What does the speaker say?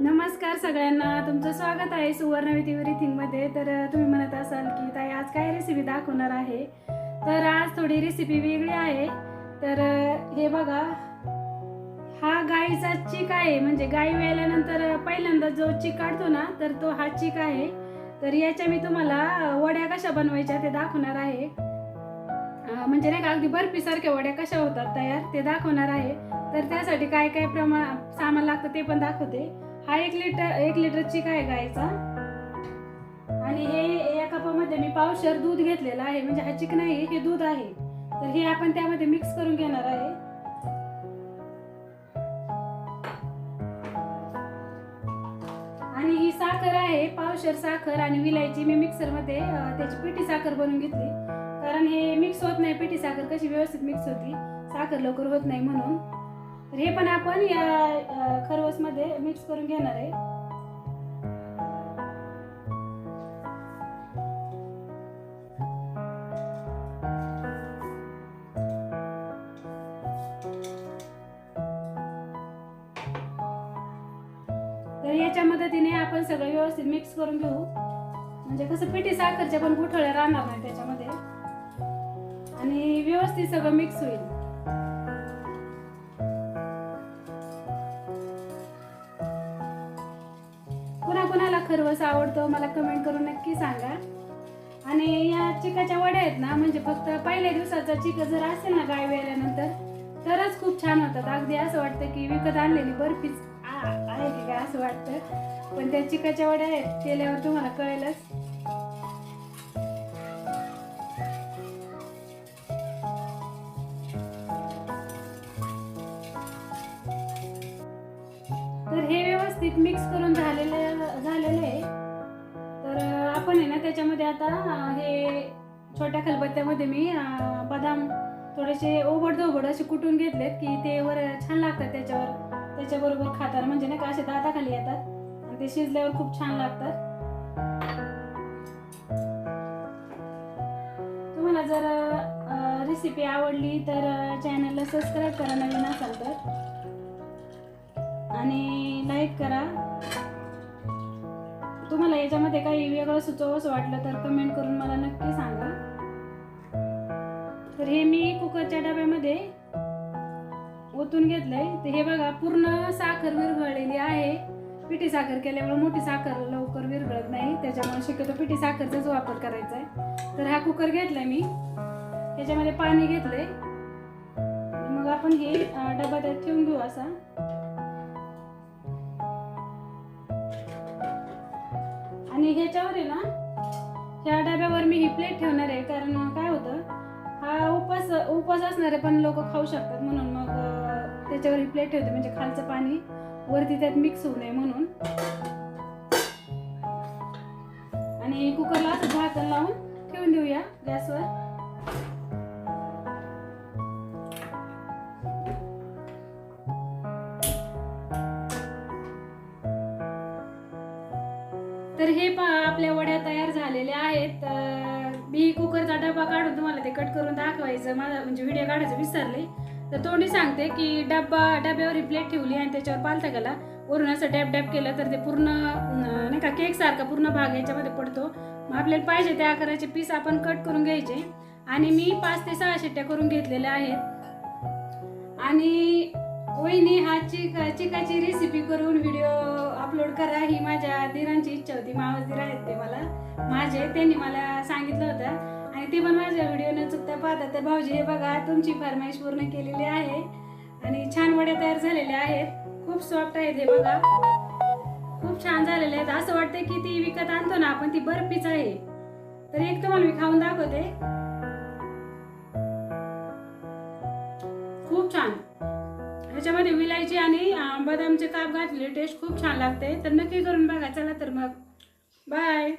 नमस्कार सगळ्यांना तुमचं स्वागत आहे सुवर्ण विधी मध्ये तर तुम्ही म्हणत असाल की ताई आज काय रेसिपी दाखवणार आहे? तर आज थोडी रेसिपी वेगळी आहे. तर हे बघा हा गाईचा चीक आहे. म्हणजे गाई वेल्यानंतर पहिल्यांदा जो चीक काढतो ना तर तो हा चीक आहे. तर याच्या मी तुम्हाला वड्या कशा बनवायच्या ते दाखवणार आहे. म्हणजे नाही का अगदी बर्फीसारख्या वड्या कशा होतात तयार ते दाखवणार आहे. तर त्यासाठी काय काय प्रमाण सामान लागतं ते पण दाखवते. हा एक लिटर एक लिटर चिक आहे गायचा? आणि हे या कपामध्ये मी पावशर दूध घेतलेलं आहे. म्हणजे हा चिक नाही हे दूध आहे. तर हे आपण त्यामध्ये मिक्स करून घेणार आहे. आणि ही साखर आहे पावशर साखर आणि विलायची मी मिक्सरमध्ये त्याची पिठी साखर बनवून घेतली. कारण हे मिक्स होत नाही पिठी साखर कशी व्यवस्थित मिक्स होती साखर लवकर होत नाही म्हणून. तर हे पण आपण या मध्ये मिक्स करून घेणार आहे. तर याच्या मदतीने आपण सगळं व्यवस्थित मिक्स करून घेऊ. म्हणजे कसं पिठी साखरच्या पण गुठळ्या राहणार नाही त्याच्यामध्ये. आणि व्यवस्थित सगळं मिक्स होईल. खरवस आवडतो मला कमेंट करून नक्की सांगा. आणि या चिकाच्या वड्या आहेत ना म्हणजे फक्त पहिल्या दिवसाचा चिक जर असेल ना गाय वेल्यानंतर तरच खूप छान होतात. अगदी असं वाटतं की विकत आणलेली बर्फीच आहे की काय असं वाटतं. पण त्या चिकाच्या वड्या आहेत केल्यावर तुम्हाला कळेलच. तर हे व्यवस्थित मिक्स करून झालेले झालेले आहे. तर आपण आहे ना त्याच्यामध्ये आता हे छोट्या खलबत्त्यामध्ये मी बदाम थोडेसे ओबड धोबड असे कुटून घेतलेत की ते वर छान लागतात त्याच्यावर. त्याच्याबरोबर खाताना म्हणजे नाही का असे दाताखाली येतात. आणि ते शिजल्यावर खूप छान लागतात. तुम्हाला जर रेसिपी आवडली तर चॅनलला सबस्क्राईब करा नवीन असाल तर. आणि लाईक करा. तुम्हाला याच्यामध्ये काही वेगळं सुचवस वाटलं तर कमेंट करून मला नक्की सांगा. तर हे मी कुकरच्या डब्यामध्ये ओतून घेतलंय. तर हे बघा पूर्ण साखर विरघळलेली आहे. पिठी साखर केल्यामुळे मोठी साखर लवकर विरघळत नाही. त्याच्यामुळे शक्यतो पिठी साखरचाच वापर करायचा आहे तर हा कुकर घेतलाय मी. त्याच्यामध्ये पाणी घेतलंय. मग आपण हे डबा त्यात ठेवून घेऊ असा. आणि ह्याच्यावर आहे ना ह्या डब्यावर मी ही प्लेट ठेवणार आहे कारण काय होतं हा उपास उपास असणारे पण लोक खाऊ शकतात म्हणून मग त्याच्यावर ही प्लेट ठेवते म्हणजे खालचं पाणी वरती त्यात मिक्स होऊ नये म्हणून. आणि कुकरला असं झाकण लावून ठेवून देऊया गॅसवर. आपल्या वड्या तयार झालेल्या आहेत मी कुकरचा डबा काढून तुम्हाला ते कट करून दाखवायचं. माझा म्हणजे व्हिडिओ काढायचं विसरले. तर तोंडी सांगते की डब्बा डब्यावर ही प्लेट ठेवली आणि त्याच्यावर पालथा गेला वरून असं डॅप डॅप केलं तर ते पूर्ण नाही का केक सारखा पूर्ण भाग याच्यामध्ये पडतो. मग आपल्याला पाहिजे त्या आकाराचे पीस आपण कट करून घ्यायचे. आणि मी पाच ते सहा शिट्ट्या करून घेतलेल्या आहेत. आणि वहिनी हा चिक चिकाची रेसिपी करून व्हिडिओ करा ही माझ्या दिरांची इच्छा होती. मावस दिर आहेत ते मला. माझे त्यांनी मला सांगितलं होतं. आणि ते पण माझ्या व्हिडिओ न चुकता पाहतात. तर भाऊजी हे बघा तुमची फरमाईश पूर्ण केलेली आहे. आणि छान वड्या तयार झालेल्या आहेत. खूप सॉफ्ट आहेत हे बघा. खूप छान झालेले आहेत. असं वाटतं की ती विकत आणतो ना आपण ती बर्फीच आहे. तर एक तुम्हाला मी खाऊन दाखवते. खूप छान. ह्याच्यामध्ये विलायची आणि बदामचे काप घातले टेस्ट खूप छान लागते. तर नक्की करून बघा. चला तर मग. बाय